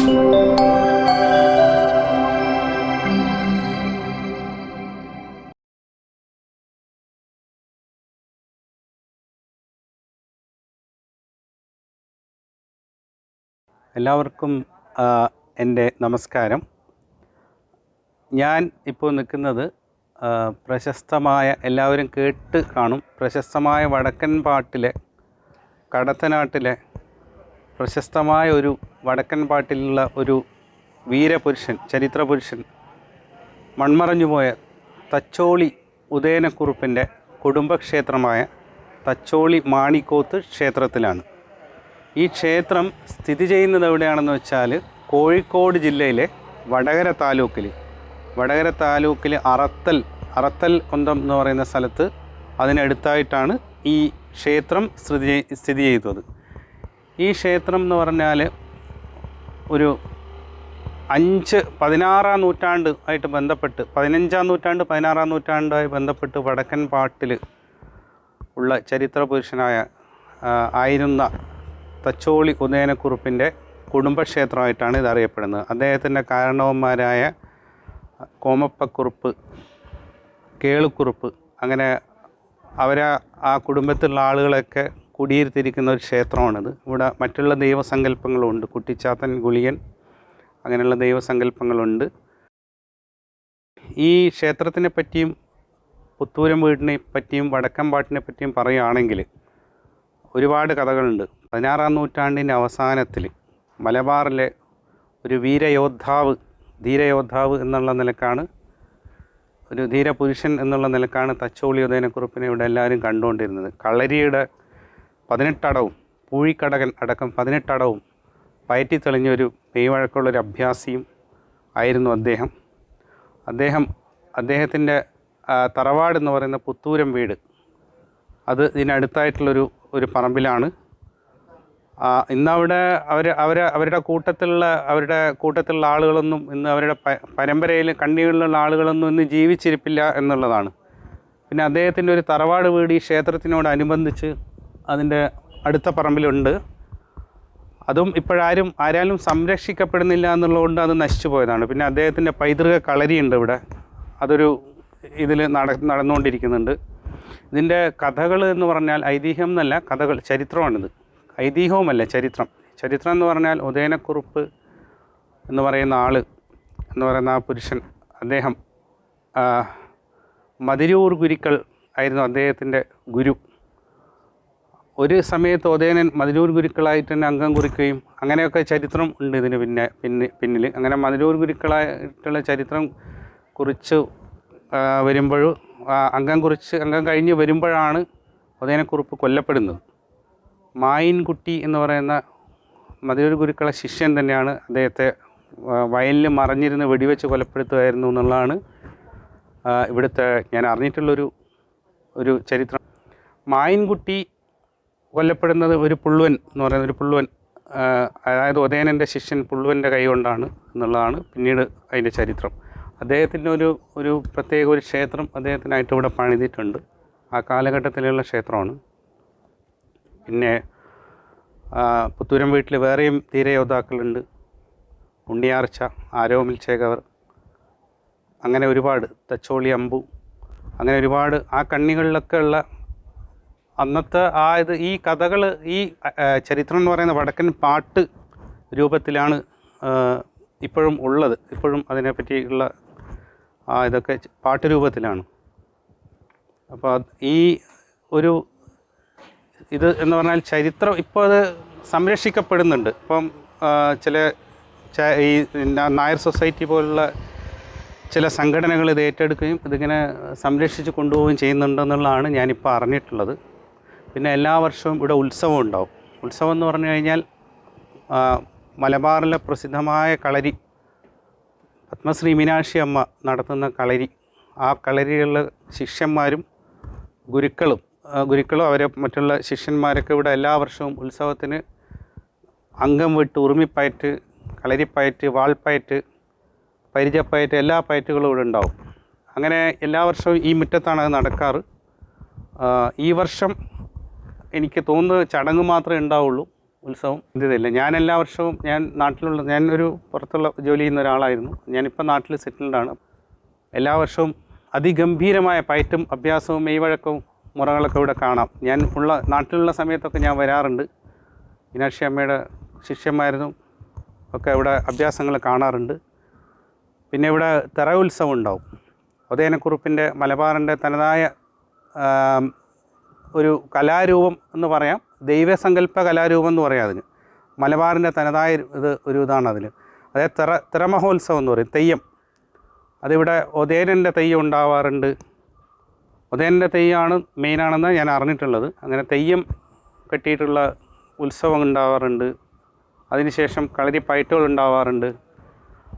എല്ലാവർക്കും എന്റെ നമസ്കാരം. ഞാൻ ഇപ്പോൾ നിൽക്കുന്നത് പ്രശസ്തമായ എല്ലാവരും കേട്ട് കാണും പ്രശസ്തമായ വടക്കൻ പാട്ടിലെ കടത്തനാട്ടിലെ പ്രശസ്തമായ ഒരു വടക്കൻ പാട്ടിലുള്ള ഒരു വീരപുരുഷൻ ചരിത്രപുരുഷൻ മൺമറഞ്ഞുപോയ തച്ചോളി ഉദയനക്കുറുപ്പിന്റെ കുടുംബക്ഷേത്രമായ തച്ചോളി മാണിക്കോത്ത് ക്ഷേത്രത്തിലാണ്. ഈ ക്ഷേത്രം സ്ഥിതി ചെയ്യുന്നത് എവിടെയാണെന്ന് വെച്ചാൽ കോഴിക്കോട് ജില്ലയിലെ വടകര താലൂക്കിൽ വടകര താലൂക്കിൽ അറത്തൽ അറത്തൽ കൊന്തം എന്ന് പറയുന്ന സ്ഥലത്ത് അതിനടുത്തായിട്ടാണ് ഈ ക്ഷേത്രം സ്ഥിതി സ്ഥിതി ചെയ്തത്. ഈ ക്ഷേത്രം എന്ന് പറഞ്ഞാൽ ഒരു അഞ്ച് പതിനാറാം നൂറ്റാണ്ട് ആയിട്ട് ബന്ധപ്പെട്ട് പതിനഞ്ചാം നൂറ്റാണ്ട് പതിനാറാം നൂറ്റാണ്ടുമായി ബന്ധപ്പെട്ട് വടക്കൻ പാട്ടിൽ ഉള്ള ചരിത്ര പുരുഷനായ ആയിരുന്ന തച്ചോളി ഉദയനക്കുറുപ്പിന്റെ കുടുംബക്ഷേത്രമായിട്ടാണ് ഇത് അറിയപ്പെടുന്നത് അദ്ദേഹത്തിന്റെ കാരണവന്മാരായ കോമപ്പക്കുറുപ്പ് കേളുക്കുറുപ്പ് അങ്ങനെ അവരെ ആ കുടുംബത്തിലുള്ള ആളുകളൊക്കെ കുടിയിരുത്തിയിരിക്കുന്ന ഒരു ക്ഷേത്രമാണിത്. ഇവിടെ മറ്റുള്ള ദൈവസങ്കല്പങ്ങളുണ്ട്. കുട്ടിച്ചാത്തൻ ഗുളിയൻ അങ്ങനെയുള്ള ദൈവസങ്കല്പങ്ങളുണ്ട്. ഈ ക്ഷേത്രത്തിനെ പറ്റിയും പുത്തൂരം വീടിനെ പറ്റിയും വടക്കമ്പാട്ടിനെ പറ്റിയും പറയുകയാണെങ്കിൽ ഒരുപാട് കഥകളുണ്ട്. പതിനാറാം നൂറ്റാണ്ടിന്റെ അവസാനത്തിൽ മലബാറിലെ ഒരു വീരയോദ്ധാവ് ധീരയോദ്ധാവ് എന്നുള്ള നിലക്കാണ് ഒരു ധീരപുരുഷൻ എന്നുള്ള നിലക്കാണ് തച്ചോളി ഉദയനക്കുറിപ്പിനെ ഇവിടെ എല്ലാവരും കണ്ടുകൊണ്ടിരുന്നത്. കളരിയുടെ പതിനെട്ടടവും പൂഴിക്കടകൻ അടക്കം പതിനെട്ടടവും പയറ്റി തെളിഞ്ഞൊരു മെയ്വഴക്കമുള്ളൊരു അഭ്യാസിയും ആയിരുന്നു അദ്ദേഹം. അദ്ദേഹം അദ്ദേഹത്തിന്റെ തറവാട് എന്ന് പറയുന്ന പുത്തൂരം വീട് അത് ഇതിനടുത്തായിട്ടുള്ളൊരു ഒരു പറമ്പിലാണ്. ഇന്നവിടെ അവർ അവർ അവരുടെ കൂട്ടത്തിലുള്ള അവരുടെ കൂട്ടത്തിലുള്ള ആളുകളൊന്നും ഇന്ന് അവരുടെ പരമ്പരയിൽ കണ്ണികളിലുള്ള ആളുകളൊന്നും ഇന്ന് ജീവിച്ചിരിപ്പില്ല എന്നുള്ളതാണ്. പിന്നെ അദ്ദേഹത്തിന്റെ ഒരു തറവാട് വീട് ഈ ക്ഷേത്രത്തിനോടനുബന്ധിച്ച് അതിന്റെ അടുത്ത പറമ്പിലുണ്ട്. അതും ഇപ്പോഴാരും ആരാലും സംരക്ഷിക്കപ്പെടുന്നില്ല എന്നുള്ളതുകൊണ്ട് അത് നശിച്ചു പോയതാണ്. പിന്നെ അദ്ദേഹത്തിന്റെ പൈതൃക കളരിയുണ്ട് ഇവിടെ. അതൊരു ഇതിൽ നട നടന്നുകൊണ്ടിരിക്കുന്നുണ്ട്. ഇതിന്റെ കഥകൾ എന്ന് പറഞ്ഞാൽ ഐതിഹ്യം എന്നല്ല കഥകൾ ചരിത്രമാണിത്. ഐതിഹ്യവുമല്ല ചരിത്രം. ചരിത്രം എന്ന് പറഞ്ഞാൽ ഉദയനക്കുറുപ്പ് എന്ന് പറയുന്ന ആൾ എന്ന് പറയുന്ന ആ പുരുഷൻ അദ്ദേഹം മതിരൂർ ഗുരുക്കൾ ആയിരുന്നു അദ്ദേഹത്തിന്റെ ഗുരു. ഒരു സമയത്ത് ഉദയനൻ മതിരൂർ ഗുരുക്കളായിട്ട് തന്നെ അംഗം കുറിക്കുകയും അങ്ങനെയൊക്കെ ചരിത്രം ഉണ്ട് ഇതിന് പിന്നെ പിന്നെ പിന്നിൽ അങ്ങനെ മതിരൂർ ഗുരുക്കളായിട്ടുള്ള ചരിത്രം കുറിച്ച് വരുമ്പോഴും അംഗം കുറിച്ച് അംഗം കഴിഞ്ഞ് വരുമ്പോഴാണ് ഉദയനക്കുറിപ്പ് കൊല്ലപ്പെടുന്നത്. മായിൻകുട്ടി എന്ന് പറയുന്ന മതിരൂർ ഗുരുക്കളെ ശിഷ്യൻ തന്നെയാണ് അദ്ദേഹത്തെ വയലിൽ മറിഞ്ഞിരുന്ന് വെടിവെച്ച് കൊലപ്പെടുത്തുമായിരുന്നു എന്നുള്ളതാണ് ഇവിടുത്തെ ഞാൻ അറിഞ്ഞിട്ടുള്ളൊരു ഒരു ചരിത്രം. മായിൻകുട്ടി കൊല്ലപ്പെടുന്നത് ഒരു പുള്ളുവൻ എന്ന് പറയുന്ന ഒരു പുള്ളുവൻ അതായത് ഉദയനന്റെ ശിഷ്യൻ പുള്ളുവന്റെ കൈ കൊണ്ടാണ് എന്നുള്ളതാണ് പിന്നീട് അതിന്റെ ചരിത്രം. അദ്ദേഹത്തിന്റെ ഒരു ഒരു പ്രത്യേക ഒരു ക്ഷേത്രം അദ്ദേഹത്തിനായിട്ട് ഇവിടെ പണിതിട്ടുണ്ട്. ആ കാലഘട്ടത്തിലുള്ള ക്ഷേത്രമാണ്. പിന്നെ പുത്തൂരം വീട്ടിൽ വേറെയും ധീരയോദ്ധാക്കളുണ്ട് ഉണ്ണിയാർച്ച ആരോമിൽ ചേകവർ അങ്ങനെ ഒരുപാട് തച്ചോളി അമ്പു അങ്ങനെ ഒരുപാട് ആ കണ്ണികളിലൊക്കെ ഉള്ള അന്നത്തെ ആ ഇത് ഈ കഥകൾ ഈ ചരിത്രം എന്ന് പറയുന്ന വടക്കൻ പാട്ട് രൂപത്തിലാണ് ഇപ്പോഴും ഉള്ളത്. ഇപ്പോഴും അതിനെപ്പറ്റിയുള്ള ആ ഇതൊക്കെ പാട്ട് രൂപത്തിലാണ്. അപ്പോൾ ഈ ഒരു ഇത് എന്ന് പറഞ്ഞാൽ ചരിത്രം ഇപ്പോൾ അത് സംരക്ഷിക്കപ്പെടുന്നുണ്ട്. ഇപ്പം ചില ഈ നായർ സൊസൈറ്റി പോലുള്ള ചില സംഘടനകൾ ഇത് ഏറ്റെടുക്കുകയും ഇതിങ്ങനെ സംരക്ഷിച്ച് കൊണ്ടുപോവുകയും ചെയ്യുന്നുണ്ടെന്നുള്ളതാണ് ഞാനിപ്പോൾ അറിഞ്ഞിട്ടുള്ളത്. പിന്നെ എല്ലാ വർഷവും ഇവിടെ ഉത്സവം ഉണ്ടാവും. ഉത്സവം എന്ന് പറഞ്ഞു കഴിഞ്ഞാൽ മലബാറിലെ പ്രസിദ്ധമായ കളരി പത്മശ്രീ മീനാക്ഷി അമ്മ നടത്തുന്ന കളരി. ആ കളരിയുള്ള ശിഷ്യന്മാരും ഗുരുക്കളും ഗുരുക്കളും അവരെ മറ്റുള്ള ശിഷ്യന്മാരൊക്കെ ഇവിടെ എല്ലാ വർഷവും ഉത്സവത്തിന് അംഗം വിട്ട് ഉറുമിപ്പയറ്റ് കളരിപ്പയറ്റ് വാൾപ്പയറ്റ് പരിചയപ്പയറ്റ് എല്ലാ പയറ്റുകളും ഇവിടെ ഉണ്ടാവും. അങ്ങനെ എല്ലാ വർഷവും ഈ മുറ്റത്താണ് അത് നടക്കാറ്. ഈ വർഷം എനിക്ക് തോന്നുന്നത് ചടങ്ങ് മാത്രമേ ഉണ്ടാവുള്ളൂ ഉത്സവം. ഇതില്ല ഞാൻ എല്ലാ വർഷവും ഞാൻ നാട്ടിലുള്ള ഞാൻ ഒരു പുറത്തുള്ള ജോലി ചെയ്യുന്ന ഒരാളായിരുന്നു. ഞാനിപ്പോൾ നാട്ടിൽ സെറ്റിൽഡ് ആണ്. എല്ലാ വർഷവും അതിഗംഭീരമായ പയറ്റും അഭ്യാസവും മെയ്വഴക്കവും മുറകളൊക്കെ ഇവിടെ കാണാം. ഞാൻ ഉള്ള നാട്ടിലുള്ള സമയത്തൊക്കെ ഞാൻ വരാറുണ്ട്. മീനാക്ഷി അമ്മയുടെ ശിഷ്യന്മാരും ഒക്കെ ഇവിടെ അഭ്യാസങ്ങൾ കാണാറുണ്ട്. പിന്നെ ഇവിടെ തിറ ഉത്സവം ഉണ്ടാവും. ഉദയനക്കുറുപ്പിന്റെ മലബാറിന്റെ തനതായ ഒരു കലാരൂപം എന്ന് പറയാം. ദൈവസങ്കല്പ കലാരൂപം എന്ന് പറയാം അതിന്. മലബാറിന്റെ തനതായ ഇത് ഒരു ഇതാണ് അതിൽ അതായത് തിറ തിറമഹോത്സവം എന്ന് പറയും തെയ്യം. അതിവിടെ ഒതേനന്റെ തെയ്യം ഉണ്ടാവാറുണ്ട്. ഒതേനന്റെ തെയ്യമാണ് മെയിനാണെന്ന് ഞാൻ അറിഞ്ഞിട്ടുള്ളത്. അങ്ങനെ തെയ്യം കെട്ടിയിട്ടുള്ള ഉത്സവം ഉണ്ടാവാറുണ്ട്. അതിനുശേഷം കളരിപ്പയറ്റുകൾ ഉണ്ടാവാറുണ്ട്.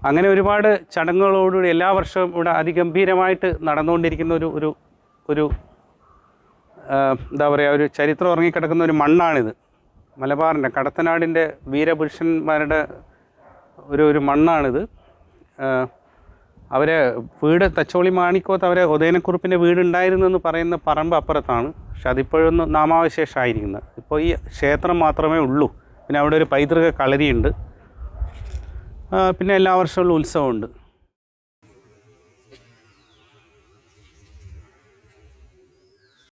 അങ്ങനെ ഒരുപാട് ചടങ്ങുകളോടുകൂടി എല്ലാ വർഷവും ഇവിടെ അതിഗംഭീരമായിട്ട് നടന്നുകൊണ്ടിരിക്കുന്ന ഒരു ഒരു ഒരു എന്താ പറയുക ഒരു ചരിത്രം ഉറങ്ങിക്കിടക്കുന്ന ഒരു മണ്ണാണിത്. മലബാറിന്റെ കടത്തനാടിന്റെ വീരപുരുഷന്മാരുടെ ഒരു ഒരു മണ്ണാണിത്. അവരെ വീട് തച്ചോളി മാണിക്കോത്ത് അവരെ ഉദയനക്കുറുപ്പിന്റെ വീടുണ്ടായിരുന്നെന്ന് പറയുന്ന പറമ്പ് അപ്പുറത്താണ്. പക്ഷെ അതിപ്പോഴൊന്നും നാമാവശേഷമായിരിക്കുന്നത്. ഇപ്പോൾ ഈ ക്ഷേത്രം മാത്രമേ ഉള്ളൂ. പിന്നെ അവിടെ ഒരു പൈതൃക കളരിയുണ്ട്. പിന്നെ എല്ലാ വർഷമുള്ള ഉത്സവമുണ്ട്.